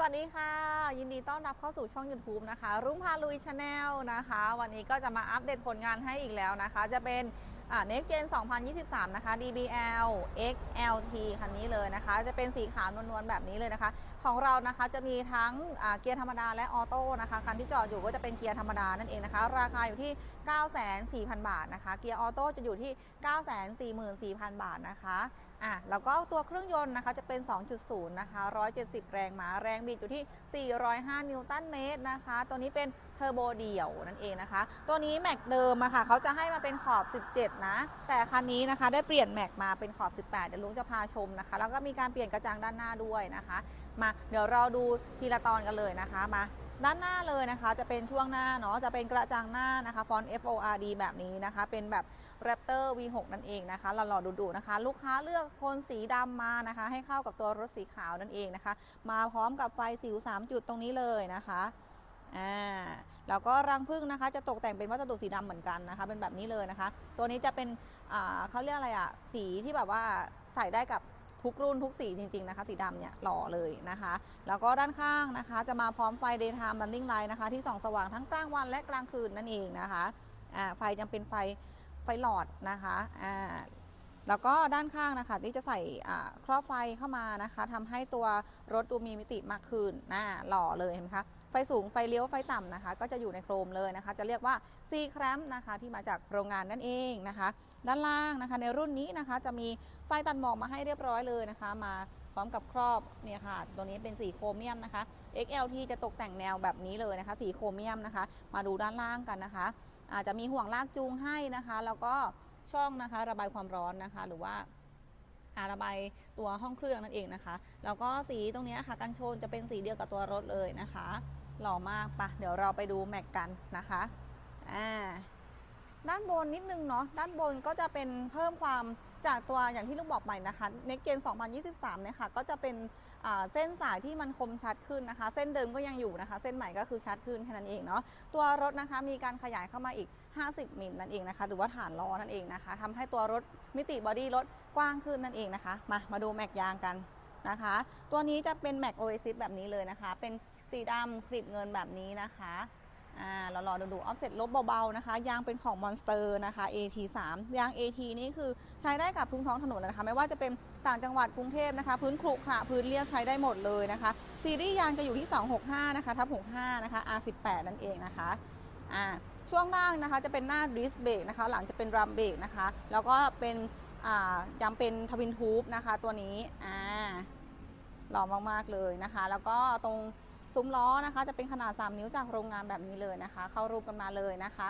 สวัสดีค่ะ ยินดีต้อนรับเข้าสู่ช่อง YouTube นะคะ รุ่งพาลุยชาแนลนะคะ วันนี้ก็จะมาอัปเดตผลงานให้อีกแล้วนะคะ จะเป็นอ่า Next Gen 2023 นะคะ DBL XLT คันนี้เลยนะคะ จะเป็นสีขาวนวลๆแบบนี้เลยนะคะ ของเรานะคะจะมีทั้งเกียร์ธรรมดาและออโต้นะคะ คันที่จอดอยู่ก็จะเป็นเกียร์ธรรมดานั่นเองนะคะ ราคาอยู่ที่ 9 4 0 0 0 บาทนะคะ เกียร์ออโต้จะอยู่ที่ 944,000 บาทนะคะ อะแล้วก็ตัวเครื่องยนต์นะคะจะเป็น 2.0 นะคะ 170 แรงม้า แรงบิดอยู่ที่ 405 นิวตันเมตรนะคะ ตัวนี้เป็นเทอร์โบเดี่ยวนั่นเองนะคะ ตัวนี้แม็กเดิมอะค่ะเขาจะให้มาเป็นขอบ 17 นะ แต่คันนี้นะคะได้เปลี่ยนแม็กมาเป็นขอบ 18 เดี๋ยวลุงจะพาชมนะคะ แล้วก็มีการเปลี่ยนกระจังด้านหน้าด้วยนะคะ มาเดี๋ยวเราดูทีละตอนกันเลยนะคะ มา ด้านหน้าเลยนะคะจะเป็นช่วงหน้าเนาะจะเป็นกระจังหน้านะคะฟอนต์ F O R D แบบนี้นะคะ เป็นแบบ Raptor V6 นั่นเองนะคะหล่อๆดูๆนะคะ ลูกค้าเลือกโทนสีดำมานะคะ ให้เข้ากับตัวรถสีขาวนั่นเองนะคะ มาพร้อมกับไฟสิว 3 จุดตรงนี้เลยนะคะอ่าแล้วก็รังผึ้งนะคะ จะตกแต่งเป็นวัสดุสีดำเหมือนกันนะคะ เป็นแบบนี้เลยนะคะ ตัวนี้จะเป็นอ่าเขาเรียกอะไรอะสีที่แบบว่าใส่ได้กับ ทุกรุ่นทุกสีจริง ๆ นะคะ สีดำเนี่ยหล่อเลยนะคะ แล้วก็ด้านข้างนะคะ จะมาพร้อมไฟ daytime running light นะคะ ที่ส่องสว่างทั้งกลางวันและกลางคืนนั่นเองนะคะอ่าไฟยังเป็นไฟไฟหลอดนะคะอ่าแล้วก็ด้านข้างนะคะที่จะใส่ครอบไฟเข้ามานะคะทำให้ตัวรถดูมีมิติมากขึ้นน่าหล่อเลยเห็นไหมคะไฟสูงไฟเลี้ยวไฟต่ำนะคะ ก็จะอยู่ในโครมเลยนะคะ จะเรียกว่า C clamp นะคะที่มาจากโรงงานนั่นเองนะคะ ด้านล่างนะคะ ในรุ่นนี้นะคะจะมีไฟตัดหมอกมาให้เรียบร้อยเลยนะคะ มาพร้อมกับครอบเนี่ยค่ะ ตัวนี้เป็นสีโครเมียมนะคะ XLT จะตกแต่งแนวแบบนี้เลยนะคะ สีโครเมียมนะคะ มาดูด้านล่างกันนะคะ อาจจะมีห่วงลากจูงให้นะคะ แล้วก็ช่องนะคะ ระบายความร้อนนะคะ หรือว่าระบายตัวห้องเครื่องนั่นเองนะคะ แล้วก็สีตรงนี้ค่ะกันชนจะเป็นสีเดียวกับตัวรถเลยนะคะ หล่อมากปะเดี๋ยวเราไปดูแม็กกันนะคะ อ่า ด้านบนนิดนึงเนาะด้านบนก็จะเป็นเพิ่มความจากตัวอย่างที่ลูกบอกใหม่นะคะ Next Gen 2023เนี่ยค่ะก็จะเป็นเส้นสายที่มันคมชัดขึ้นนะคะ เส้นเดิมก็ยังอยู่นะคะ เส้นใหม่ก็คือชัดขึ้นแค่นั้นเองเนาะตัวรถนะคะมีการขยายเข้ามาอีก 50มิลนั่นเองนะคะ หรือว่าฐานล้อนั่นเองนะคะทำให้ตัวรถมิติบอดี้รถกว้างขึ้นนั่นเองนะคะ มามาดูแม็กยางกันนะคะ ตัวนี้จะเป็นแม็กโอเอซิสแบบนี้เลยนะคะ เป็นสีดำคลิปเงินแบบนี้นะคะ อ่าเรารอดูดูออฟเซ็ตลบเบาๆนะคะ ยางเป็นของ Monster นะคะ AT3 ยาง AT นี่คือใช้ได้กับทุกท้องถนนนะคะ ไม่ว่าจะเป็นต่างจังหวัดกรุงเทพนะคะ พื้นครุขระพื้นเรียบใช้ได้หมดเลยนะคะ ซีรีส์ยางจะอยู่ที่ 265 นะคะทับ65 นะคะ R18 นั่นเองนะคะอ่าช่วงล่างนะคะจะเป็นหน้าดิสเบรกนะคะ หลังจะเป็นรัมเบรกนะคะ แล้วก็เป็นอ่ายางเป็นทวินทูบนะคะตัวนี้อ่าหล่อมากๆเลยนะคะ แล้วก็ตรง ซุ้มล้อนะคะ จะเป็นขนาด 3 นิ้วจากโรงงานแบบนี้เลยนะคะ เข้ารูปกันมาเลยนะคะ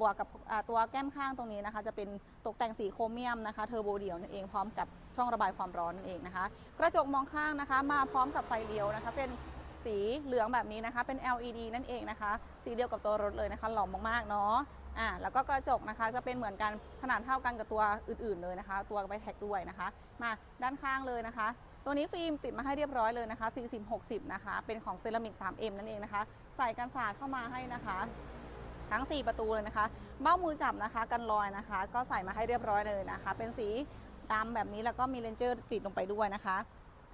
บวกกับตัวแก้มข้างตรงนี้นะคะ จะเป็นตกแต่งสีโครเมียมนะคะเทอร์โบเดี่ยวนั่นเองพร้อมกับช่องระบายความร้อนนั่นเองนะคะ กระจกมองข้างนะคะ มาพร้อมกับไฟเลี้ยวนะคะ เส้นสีเหลืองแบบนี้นะคะ เป็น LED นั่นเองนะคะ สีเดียวกับตัวรถเลยนะคะ หล่อมากๆเนาะอ่าแล้วก็กระจกนะคะจะเป็นเหมือนกันขนาดเท่ากันกับตัวอื่นๆเลยนะคะ ตัวไบแท็กด้วยนะคะ มาด้านข้างเลยนะคะ ตัวนี้ฟิล์มติดมาให้เรียบร้อยเลยนะคะ 40 60 นะคะ เป็นของเซรามิก 3M นั่นเองนะคะ ใส่กันสาดเข้ามาให้นะคะ ทั้ง 4 ประตูเลยนะคะ เบ้ามือจับนะคะ กันรอยนะคะ ก็ใส่มาให้เรียบร้อยเลยนะคะ เป็นสีดำแบบนี้แล้วก็มีเลนเจอร์ติดลงไปด้วยนะคะ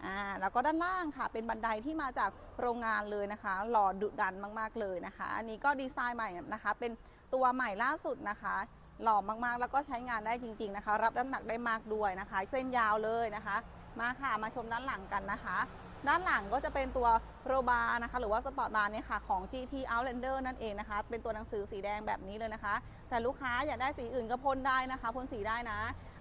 อ่าแล้วก็ด้านล่างค่ะ เป็นบันไดที่มาจากโรงงานเลยนะคะ หล่อดุดันมากๆเลยนะคะ อันนี้ก็ดีไซน์ใหม่นะคะ เป็นตัวใหม่ล่าสุดนะคะหล่อมากๆ แล้วก็ใช้งานได้จริง ๆนะคะ รับน้ำหนักได้มากด้วยนะคะ เส้นยาวเลยนะคะ มาค่ะมาชมด้านหลังกันนะคะ ด้านหลังก็จะเป็นตัวโรบาร์นะคะหรือว่าสปอร์ตบาร์เนี่ยค่ะของ GT Outlander นั่นเองนะคะ เป็นตัวหนังสือสีแดงแบบนี้เลยนะคะ แต่ลูกค้าอยากได้สีอื่นก็พ่นได้นะคะพ่นสีได้นะ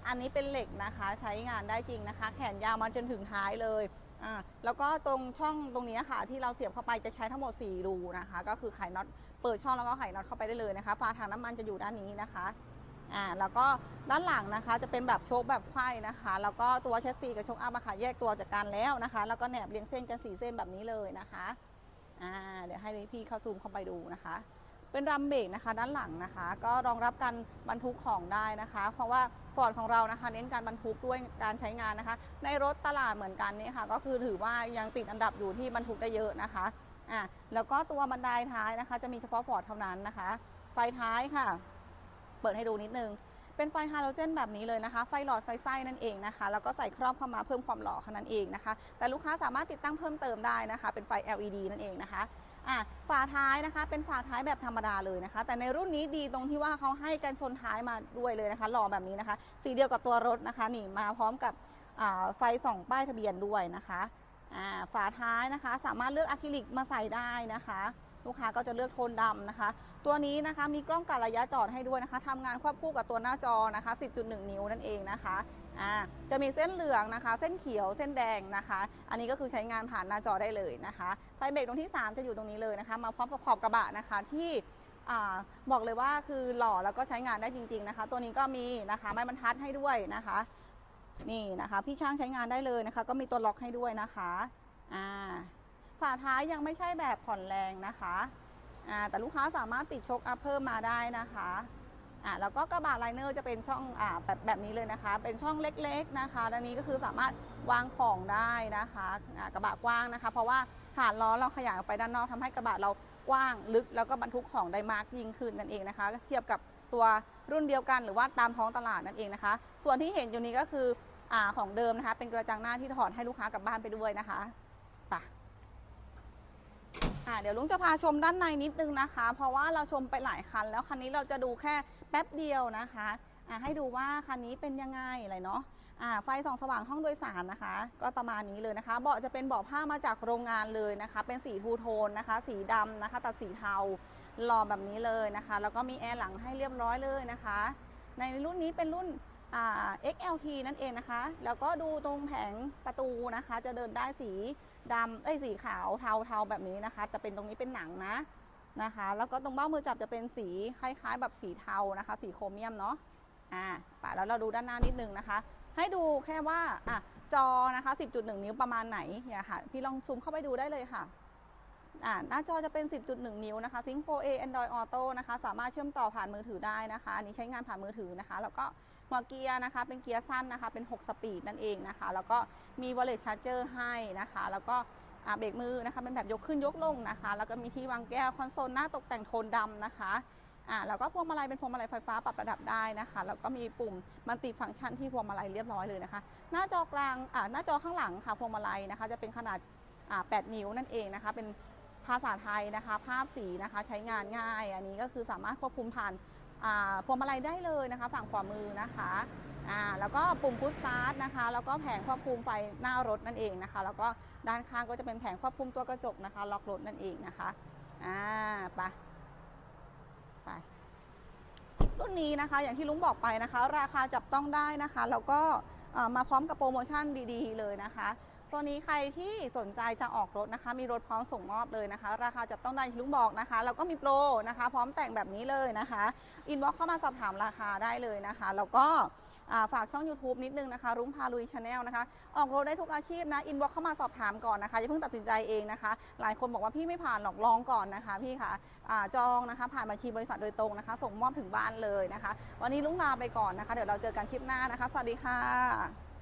อันนี้เป็นเหล็กนะคะใช้งานได้จริงนะคะ แขนยาวมาจนถึงท้ายเลยอ่าแล้วก็ตรงช่องตรงนี้ค่ะ ที่เราเสียบเข้าไปจะใช้ทั้งหมด 4 รูนะคะ ก็คือไขน็อตเปิดช่องแล้วก็ไขน็อตเข้าไปได้เลยนะคะฝาถังน้ำมันจะอยู่ด้านนี้นะคะ อ่าแล้วก็ด้านหลังนะคะจะเป็นแบบโชคแบบไขว้นะคะ แล้วก็ตัวแชสซีกับโชคอัพอะค่ะแยกตัวจากกันแล้วนะคะ แล้วก็แหนบเรียงเส้นกันสีเส้นแบบนี้เลยนะคะอ่าเดี๋ยวให้พี่เข้าซูมเข้าไปดูนะคะ เป็นรัมเบรกนะคะ ด้านหลังนะคะ ก็รองรับการบรรทุกของได้นะคะ เพราะว่าฟอร์ดของเรานะคะ เน้นการบรรทุกด้วยการใช้งานนะคะ ในรถตลาดเหมือนกันนี่ค่ะ ก็คือถือว่ายังติดอันดับอยู่ที่บรรทุกได้เยอะนะคะอะแล้วก็ตัวบันไดท้ายนะคะ จะมีเฉพาะฟอร์ดเท่านั้นนะคะ ไฟท้ายค่ะ เปิดให้ดูนิดนึง เป็นไฟฮาโลเจนแบบนี้เลยนะคะ ไฟหลอดไฟไส้นั่นเองนะคะ แล้วก็ใส่ครอบเข้ามาเพิ่มความหล่อแค่นั้นเองนะคะ แต่ลูกค้าสามารถติดตั้งเพิ่มเติมได้นะคะ เป็นไฟ LED นั่นเองนะคะอะฝาท้ายนะคะ เป็นฝาท้ายแบบธรรมดาเลยนะคะ แต่ในรุ่นนี้ดีตรงที่ว่าเขาให้กันชนท้ายมาด้วยเลยนะคะ หล่อแบบนี้นะคะ สีเดียวกับตัวรถนะคะ นี่มาพร้อมกับไฟส่องป้ายทะเบียนด้วยนะคะอ่าฝาท้ายนะคะ สามารถเลือกอะคริลิกมาใส่ได้นะคะ ลูกค้าก็จะเลือกโทนดำนะคะ ตัวนี้นะคะมีกล้องกัดระยะจอดให้ด้วยนะคะทำงานควบคู่กับตัวหน้าจอนะคะ 10.1 นิ้วนั่นเองนะคะอ่าจะมีเส้นเหลืองนะคะ เส้นเขียวเส้นแดงนะคะ อันนี้ก็คือใช้งานผ่านหน้าจอได้เลยนะคะไฟเบรกตรงที่ 3 จะอยู่ตรงนี้เลยนะคะ มาพร้อมกับขอบกระบะนะคะที่อาบอกเลยว่าคือหล่อแล้วก็ใช้งานได้จริง ๆนะคะ ตัวนี้ก็มีนะคะไม้บรรทัดให้ด้วยนะคะ นี่นะคะ พี่ช่างใช้งานได้เลยนะคะ ก็มีตัวล็อกให้ด้วยนะคะอ่า ฝาท้ายยังไม่ใช่แบบผ่อนแรงนะคะอ่าแต่ลูกค้าสามารถติดโชคอัพเพิ่มมาได้นะคะอ่าแล้วก็กระบะไลเนอร์จะเป็นช่องอ่าแบบแบบนี้เลยนะคะ เป็นช่องเล็กๆนะคะด้านนี้ก็คือสามารถวางของได้นะคะอ่ากระบะกว้างนะคะ เพราะว่าฐานล้อเราขยายออกไปด้านนอกทำให้กระบะเรากว้างลึก แล้วก็บรรทุกของได้มากยิ่งขึ้นนั่นเองนะคะ เทียบกับตัวรุ่นเดียวกันหรือว่าตามท้องตลาดนั่นเองนะคะ ส่วนที่เห็นอยู่นี้ก็คืออของเดิมนะคะ เป็นกระจังหน้าที่ถอดให้ลูกค้ากลับบ้านไปด้วยนะคะไป อ่าเดี๋ยวลุงจะพาชมด้านในนิดนึงนะคะ เพราะว่าเราชมไปหลายคัน แล้วคันนี้เราจะดูแค่แป๊บเดียวนะคะอ่าให้ดูว่าคันนี้เป็นยังไงอะไรเนาะอ่าไฟส่องสว่างห้องโดยสารนะคะ ก็ประมาณนี้เลยนะคะเบาะจะเป็นเบาะผ้ามาจากโรงงานเลยนะคะ เป็นสีทูโทนนะคะ สีดำนะคะ ตัดสีเทาหล่อแบบนี้เลยนะคะ แล้วก็มีแอร์หลังให้เรียบร้อยเลยนะคะ ในรุ่นนี้เป็นรุ่น XLT นั่นเองนะคะ แล้วก็ดูตรงแผงประตูนะคะ จะเดินได้สี ดำเอ้ยสีขาวเทาเทาแบบนี้นะคะ จะเป็นตรงนี้เป็นหนังนะนะคะ แล้วก็ตรงเบ้ามือจับจะเป็นสีคล้ายๆ แบบสีเทานะคะ สีโครเมียมเนาะอ่าปะแล้วเราดูด้านหน้านิดนึงนะคะ ให้ดูแค่ว่าอะจอนะคะ 10.1 นิ้วประมาณไหนเนี่ยค่ะ พี่ลองซูมเข้าไปดูได้เลยค่ะอ่าหน้าจอจะเป็น 10.1 นิ้วนะคะ Sync 4A Android Auto นะคะ สามารถเชื่อมต่อผ่านมือถือได้นะคะอันนี้ใช้งานผ่านมือถือนะคะ แล้วก็ หัวเกียร์นะคะ เป็นเกียร์สั้นนะคะ เป็น 6 สปีดนั่นเองนะคะ แล้วก็มี Wireless Charger ให้นะคะ แล้วก็เบรกมือนะคะ เป็นแบบยกขึ้นยกลงนะคะ แล้วก็มีที่วางแก้วคอนโซลหน้าตกแต่งโทนดำนะคะอ่าแล้วก็พวงมาลัยเป็นพวงมาลัยไฟฟ้าปรับระดับได้นะคะ แล้วก็มีปุ่มมัลติฟังก์ชันที่พวงมาลัยเรียบร้อยเลยนะคะ หน้าจอกลางอ่าหน้าจอข้างหลังค่ะพวงมาลัยนะคะ จะเป็นขนาดอ่า8นิ้วนั่นเองนะคะ เป็นภาษาไทยนะคะ ภาพสีนะคะ ใช้งานง่าย อันนี้ก็คือสามารถควบคุมผ่าน พวงมาลัยได้เลยนะคะ ฝั่งขวามือนะคะแล้วก็ปุ่มพุชสตาร์ทนะคะ แล้วก็แผงควบคุมไฟหน้ารถนั่นเองนะคะ แล้วก็ด้านข้างก็จะเป็นแผงควบคุมตัวกระจกนะคะ ล็อกรถนั่นเองนะคะอ่าไปไปรุ่นนี้นะคะ อย่างที่ลุงบอกไปนะคะ ราคาจับต้องได้นะคะ แล้วก็มาพร้อมกับโปรโมชั่นดี ๆ เลยนะคะ ตัวนี้ใครที่สนใจจะออกรถนะคะ มีรถพร้อมส่งมอบเลยนะคะ ราคาจับต้องได้ที่ลุงบอกนะคะแล้วก็มีโปรนะคะ พร้อมแต่งแบบนี้เลยนะคะอินบ็อกเข้ามาสอบถามราคาได้เลยนะคะ แล้วก็ฝากช่อง YouTube นิดนึงนะคะ รุ้งพาลุยชาแนลนะคะ ออกรถได้ทุกอาชีพนะอินบ็อกเข้ามาสอบถามก่อนนะคะอย่าเพิ่งตัดสินใจเองนะคะ หลายคนบอกว่าพี่ไม่ผ่านหรอกลองก่อนนะคะพี่คะอ่าจองนะคะ ผ่านบัญชีบริษัทโดยตรงนะคะ ส่งมอบถึงบ้านเลยนะคะ วันนี้ลุงลาไปก่อนนะคะ เดี๋ยวเราเจอกันคลิปหน้านะคะ สวัสดีค่ะ